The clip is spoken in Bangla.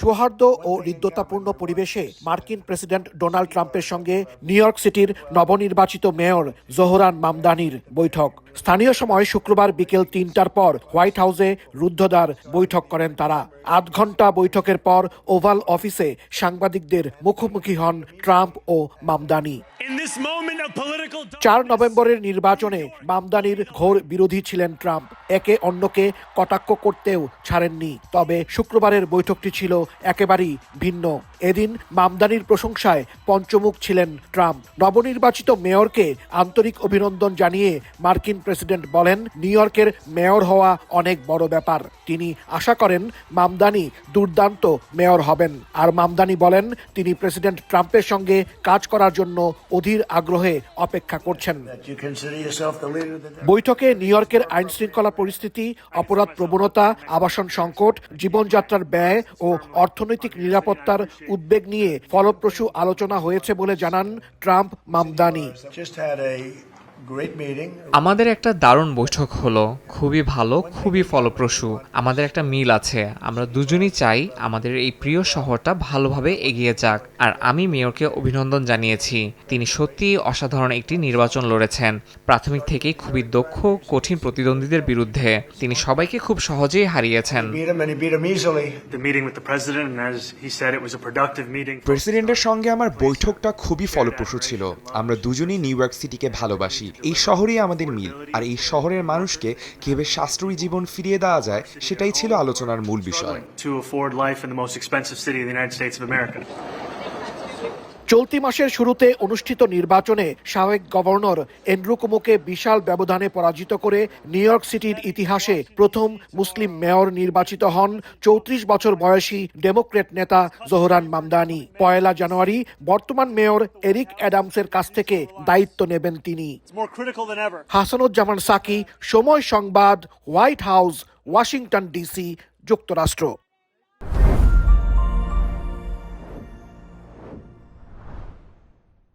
সৌহার্দ্য ও হৃদ্যতাপূর্ণ পরিবেশে মার্কিন প্রেসিডেন্ট ডোনাল্ড ট্রাম্পের সঙ্গে নিউ ইয়র্ক সিটির নবনির্বাচিত মেয়র জোহরান মামদানির বৈঠক। স্থানীয় সময় শুক্রবার বিকেল তিনটার পর হোয়াইট হাউসে রুদ্ধদ্বার বৈঠক করেন তারা। আধ ঘণ্টা বৈঠকের পর ওভাল অফিসে সাংবাদিকদের মুখোমুখি হন ট্রাম্প ও মামদানি। চার নভেম্বরের নির্বাচনে মামদানির ঘোর বিরোধী ছিলেন ট্রাম্প। একে অন্যকে কটাক্ষ করতেও ছাড়েননি। তবে শুক্রবারের বৈঠকটি ছিল একেবারেই ভিন্ন। এদিন মামদানির প্রশংসায় পঞ্চমুখ ছিলেন ট্রাম্প। নবনির্বাচিত মেয়রকে আন্তরিক অভিনন্দন জানিয়ে মার্কিন প্রেসিডেন্ট বলেন নিউ ইয়র্কের মেয়র হওয়া অনেক বড় ব্যাপার। তিনি আশা করেন মামদানি দুর্দান্ত মেয়র হবেন। আর মামদানি বলেন তিনি প্রেসিডেন্ট ট্রাম্পের সঙ্গে কাজ করার জন্য অধীর আগ্রহে অপেক্ষা করছেন। বৈঠকে নিউ ইয়র্কের আইন শৃঙ্খলা পরিস্থিতি অপরাধ প্রবণতা আবাসন সংকট জীবনযাত্রার ব্যয় ও অর্থনৈতিক নিরাপত্তার উদ্বেগ নিয়ে ফলপ্রসূ আলোচনা হয়েছে বলে জানান ট্রাম্প মামদানি। আমাদের একটা দারুণ বৈঠক হলো। খুবই ভালো খুবই ফলপ্রসূ। আমাদের একটা মিল আছে। আমরা দুজনই চাই আমাদের এই প্রিয় শহরটা ভালোভাবে এগিয়ে যাক। আর আমি মেয়রকে অভিনন্দন জানিয়েছি। তিনি সত্যিই অসাধারণ একটি নির্বাচন লড়েছেন। প্রাথমিক থেকেই খুবই দক্ষ কঠিন প্রতিদ্বন্দ্বীদের বিরুদ্ধে। তিনি সবাইকে খুব সহজেই হারিয়েছেন. প্রেসিডেন্টের সঙ্গে আমার বৈঠকটা খুবই ফলপ্রসূ ছিল। আমরা দুজনেই নিউ ইয়র্ক সিটিকে ভালোবাসি। এই শহরেই আমাদের মিল। আর এই শহরের মানুষকে কীভাবে সাশ্রয়ী জীবন ফিরিয়ে দেওয়া যায়, সেটাই ছিল আলোচনার মূল বিষয়। চলতি মাসের শুরুতে অনুষ্ঠিত নির্বাচনে সাবেক গভর্নর এন্ড্রু কুমোকে বিশাল ব্যবধানে পরাজিত করে নিউ ইয়র্ক সিটির ইতিহাসে প্রথম মুসলিম মেয়র নির্বাচিত হন চৌত্রিশ বছর বয়সী ডেমোক্রেট নেতা জোহরান মামদানি। পয়লা জানুয়ারি বর্তমান মেয়র এরিক অ্যাডামসের কাছ থেকে দায়িত্ব নেবেন তিনি. হাসানুজ্জামান সাকি সময় সংবাদ হোয়াইট হাউস ওয়াশিংটন ডিসি যুক্তরাষ্ট্র।